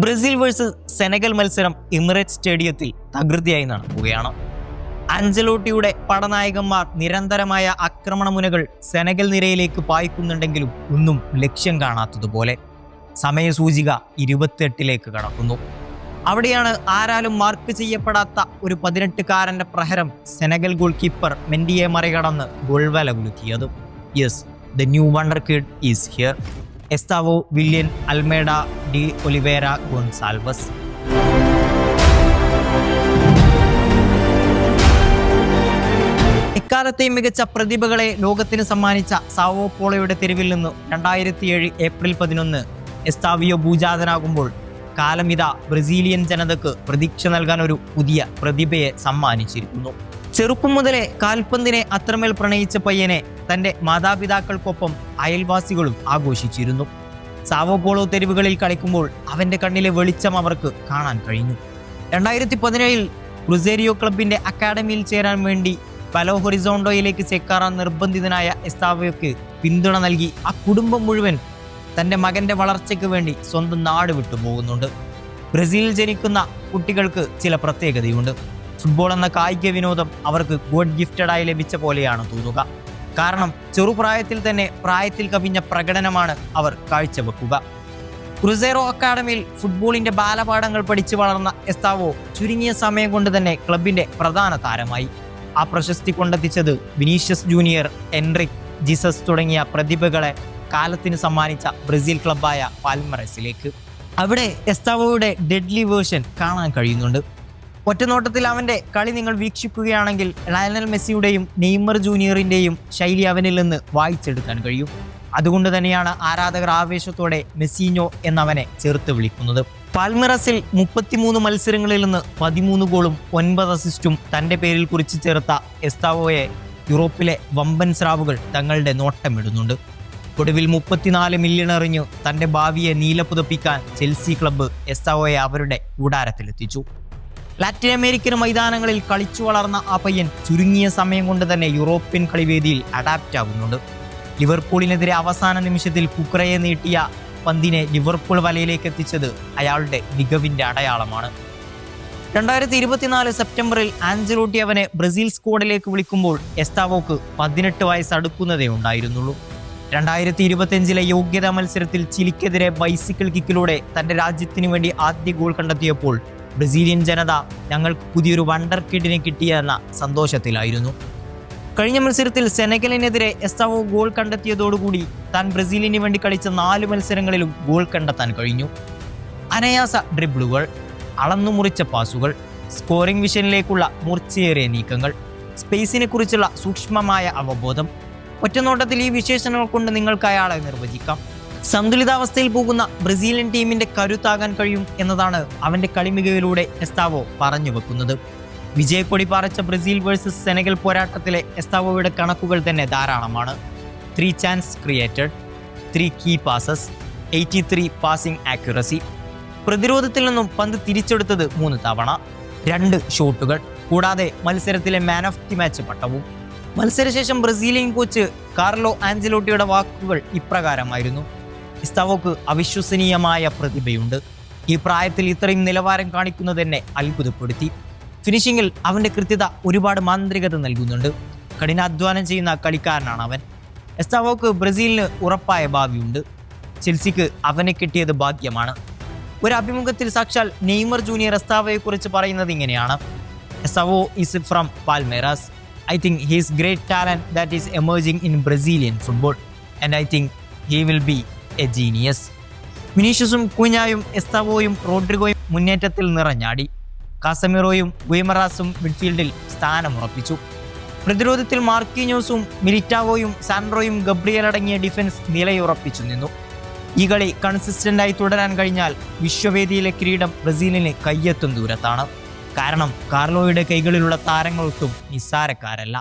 Brazil versus Senegal മത്സരം ഇമിറേറ്റ് സ്റ്റേഡിയത്തിൽ തകൃതിയായി നടക്കുകയാണ്. അഞ്ചലോട്ടിയുടെ പടനായകന്മാർ നിരന്തരമായ ആക്രമണമുനകൾ സെനഗൽ നിരയിലേക്ക് പായിക്കുന്നുണ്ടെങ്കിലും ഒന്നും ലക്ഷ്യം കാണാത്തതുപോലെ സമയസൂചിക ഇരുപത്തെട്ടിലേക്ക് കടക്കുന്നു. അവിടെയാണ് ആരാലും മാർക്ക് ചെയ്യപ്പെടാത്ത ഒരു പതിനെട്ടുകാരന്റെ പ്രഹരം സെനഗൽ ഗോൾ കീപ്പർ മെൻഡിയെ മറികടന്ന് ഗോൾവല കുലുക്കിയത്. Yes the new wonder kid is here. Estevao Willian Almeida de Oliveira Goncalves. എക്കാലത്തെയും മികച്ച പ്രതിഭകളെ ലോകത്തിന് സമ്മാനിച്ച സാവോ പോളയുടെ തെരുവിൽ നിന്ന് രണ്ടായിരത്തി ഏഴ് ഏപ്രിൽ പതിനൊന്ന് എസ്താവിയോ ഭൂജാതനാകുമ്പോൾ കാലമിത ബ്രസീലിയൻ ജനതക്ക് പ്രതീക്ഷ നൽകാൻ ഒരു പുതിയ പ്രതിഭയെ സമ്മാനിച്ചിരിക്കുന്നു. ചെറുപ്പം മുതലേ കാൽപന്തിനെ അത്രമേൽ പ്രണയിച്ച പയ്യനെ തന്റെ മാതാപിതാക്കൾക്കൊപ്പം അയൽവാസികളും ആഘോഷിച്ചിരുന്നു. സാവോപോളോ തെരുവുകളിൽ കളിക്കുമ്പോൾ അവന്റെ കണ്ണിലെ വെളിച്ചം അവർക്ക് കാണാൻ കഴിഞ്ഞു. രണ്ടായിരത്തി പതിനേഴിൽ ക്രുസേരിയോ ക്ലബിന്റെ അക്കാഡമിയിൽ ചേരാൻ വേണ്ടി പലോ ഹൊറിസോണ്ടോയിലേക്ക് ചേക്കാറാൻ നിർബന്ധിതനായ എസ്താവോയ്ക്ക് പിന്തുണ നൽകി ആ കുടുംബം മുഴുവൻ തന്റെ മകന്റെ വളർച്ചയ്ക്ക് വേണ്ടി സ്വന്തം നാട് വിട്ടുപോകുന്നുണ്ട്. ബ്രസീലിൽ ജനിക്കുന്ന കുട്ടികൾക്ക് ചില പ്രത്യേകതയുണ്ട്. ഫുട്ബോൾ എന്ന കായിക വിനോദം അവർക്ക് ഗോഡ് ഗിഫ്റ്റഡായി ലഭിച്ച പോലെയാണ് തോന്നുക. കാരണം ചെറുപ്രായത്തിൽ തന്നെ പ്രായത്തിൽ കവിഞ്ഞ പ്രകടനമാണ് അവർ കാഴ്ചവെക്കുക. ക്രുസേറോ അക്കാഡമിയിൽ ഫുട്ബോളിന്റെ ബാലപാഠങ്ങൾ പഠിച്ചു വളർന്ന എസ്താവോ ചുരുങ്ങിയ സമയം കൊണ്ട് തന്നെ ക്ലബിന്റെ പ്രധാന താരമായി. ആ പ്രശസ്തി കൊണ്ടെത്തിച്ചത് വിനീഷ്യസ് ജൂനിയർ എൻറിക് ജീസസ് തുടങ്ങിയ പ്രതിഭകളെ കാലത്തിന് സമ്മാനിച്ച ബ്രസീൽ ക്ലബായ പാൽമറസിലേക്ക്. അവിടെ എസ്താവോയുടെ ഡെഡ്ലി വേർഷൻ കാണാൻ കഴിയുന്നുണ്ട്. ഒറ്റനോട്ടത്തിൽ അവന്റെ കളി നിങ്ങൾ വീക്ഷിക്കുകയാണെങ്കിൽ ലയനൽ മെസ്സിയുടെയും നെയ്മർ ജൂനിയറിന്റെയും ശൈലി അവനിൽ നിന്ന് വായിച്ചെടുക്കാൻ കഴിയും. അതുകൊണ്ട് തന്നെയാണ് ആരാധകർ ആവേശത്തോടെ മെസ്സിഞ്ഞോ എന്നവനെ ചേർത്ത് വിളിക്കുന്നത്. പാൽമിറസിൽ മുപ്പത്തിമൂന്ന് മത്സരങ്ങളിൽ നിന്ന് പതിമൂന്ന് ഗോളും ഒൻപത് അസിസ്റ്റും തന്റെ പേരിൽ കുറിച്ച് ചേർത്ത എസ്താവോയെ യൂറോപ്പിലെ വമ്പൻ സ്രാവുകൾ തങ്ങളുടെ നോട്ടമിടുന്നുണ്ട്. ഒടുവിൽ മുപ്പത്തിനാല് മില്യൺ എറിഞ്ഞു തന്റെ ഭാവിയെ നീലപ്പുതപ്പിക്കാൻ ചെൽസി ക്ലബ്ബ് എസ്താവോയെ അവരുടെ കൂടാരത്തിലെത്തിച്ചു. ലാറ്റിൻ അമേരിക്കൻ മൈതാനങ്ങളിൽ കളിച്ചു വളർന്ന ആ പയ്യൻ ചുരുങ്ങിയ സമയം കൊണ്ട് തന്നെ യൂറോപ്യൻ കളിവേദിയിൽ അഡാപ്റ്റ് ആകുന്നുണ്ട് ലിവർപൂളിനെതിരെ അവസാന നിമിഷത്തിൽ കുക്കറയെ നീട്ടിയ പന്തിനെ ലിവർപൂൾ വലയിലേക്ക് എത്തിച്ചത് അയാളുടെ മികവിന്റെ അടയാളമാണ്. രണ്ടായിരത്തി ഇരുപത്തിനാല് സെപ്റ്റംബറിൽ ആഞ്ചലോട്ടി അവനെ ബ്രസീൽ സ്ക്വാഡിലേക്ക് വിളിക്കുമ്പോൾ എസ്താവോക്ക് പതിനെട്ട് വയസ്സ് അടുക്കുന്നതേ ഉണ്ടായിരുന്നുള്ളൂ. രണ്ടായിരത്തി ഇരുപത്തിയഞ്ചിലെ യോഗ്യതാ മത്സരത്തിൽ ചിലിക്കെതിരെ ബൈസിക്കിൾ കിക്കിലൂടെ തന്റെ രാജ്യത്തിന് വേണ്ടി ആദ്യ ഗോൾ കണ്ടെത്തിയപ്പോൾ ബ്രസീലിയൻ ജനത ഞങ്ങൾക്ക് പുതിയൊരു വണ്ടർ കിഡിനെ കിട്ടിയെന്ന സന്തോഷത്തിലായിരുന്നു. കഴിഞ്ഞ മത്സരത്തിൽ സെനഗലിനെതിരെ എസ്താവോ ഗോൾ കണ്ടെത്തിയതോടുകൂടി താൻ ബ്രസീലിന് വേണ്ടി കളിച്ച നാല് മത്സരങ്ങളിലും ഗോൾ കണ്ടെത്താൻ കഴിഞ്ഞു. അനയാസ ഡ്രിബിളുകൾ അളന്നു മുറിച്ച പാസുകൾ സ്കോറിംഗ് വിഷനിലേക്കുള്ള മൂർച്ചയേറിയ നീക്കങ്ങൾ സ്പേസിനെ കുറിച്ചുള്ള സൂക്ഷ്മമായ അവബോധം. ഒറ്റനോട്ടത്തിൽ ഈ വിശേഷണങ്ങൾ കൊണ്ട് നിങ്ങൾക്ക് അയാളെ നിർവചിക്കാം. സന്തുലിതാവസ്ഥയിൽ പോകുന്ന ബ്രസീലിയൻ ടീമിന്റെ കരുത്താകാൻ കഴിയും എന്നതാണ് അവന്റെ കളിമികവിലൂടെ എസ്താവോ പറഞ്ഞു വെക്കുന്നത്. വിജയക്കൊടി പാറച്ച ബ്രസീൽ വേഴ്സസ് സെനഗൽ പോരാട്ടത്തിലെ എസ്താവോയുടെ കണക്കുകൾ തന്നെ ധാരാളമാണ്. Three chance created three key passes eighty three passing accuracy പ്രതിരോധത്തിൽ നിന്നും പന്ത് തിരിച്ചെടുത്തത് മൂന്ന് തവണ രണ്ട് ഷോട്ടുകൾ കൂടാതെ മത്സരത്തിലെ മാൻ ഓഫ് ദി മാച്ച് പട്ടവും. മത്സരശേഷം ബ്രസീലിയൻ കോച്ച് കാർലോ ആഞ്ചലോട്ടിയുടെ വാക്കുകൾ ഇപ്രകാരമായിരുന്നു. ഇസ്താവോക്ക് അവിശ്വസനീയമായ പ്രതിഭയുണ്ട്. ഈ പ്രായത്തിൽ ഇത്രയും നിലവാരം കാണിക്കുന്നത് തന്നെ അത്ഭുതപ്പെടുത്തി. ഫിനിഷിങ്ങിൽ അവന്റെ കൃത്യത ഒരുപാട് മാന്ത്രികത നൽകുന്നുണ്ട്. കഠിനാധ്വാനം ചെയ്യുന്ന കളിക്കാരനാണ് അവൻ. എസ്താവോക്ക് ബ്രസീലിന് ഉറപ്പായ ഭാവിയുണ്ട്. ചെൽസിക്ക് അവനെ കിട്ടിയത് ഭാഗ്യമാണ്. ഒരു അഭിമുഖത്തിൽ സാക്ഷാൽ നെയ്മർ ജൂനിയർ എസ്താവയെ കുറിച്ച് പറയുന്നത് ഇങ്ങനെയാണ്. Estevao is from Palmeiras I think he's great talent that is emerging in Brazilian football and I think he will be a genius വിനീഷ്യസും കുഞ്ഞായും എസ്താവോയും റോഡ്രിഗോയും മുന്നേറ്റത്തിൽ നിറഞ്ഞാടി. കാസമിറോയും ഗുയമറാസും മിഡ്ഫീൽഡിൽ സ്ഥാനമുറപ്പിച്ചു. പ്രതിരോധത്തിൽ മാർക്കിന്യൂസും മിലിറ്റാവോയും സാൻഡ്രോയും ഗബ്രിയൽ അടങ്ങിയ ഡിഫൻസ് നിലയുറപ്പിച്ചു നിന്നു. ഈ കളി കൺസിസ്റ്റന്റായി തുടരാൻ കഴിഞ്ഞാൽ വിശ്വവേദിയിലെ കിരീടം ബ്രസീലിന് കയ്യെത്തും ദൂരത്താണ്. കാരണം കാർലോയുടെ കൈകളിലുള്ള താരങ്ങളൊട്ടും നിസ്സാരക്കാരല്ല.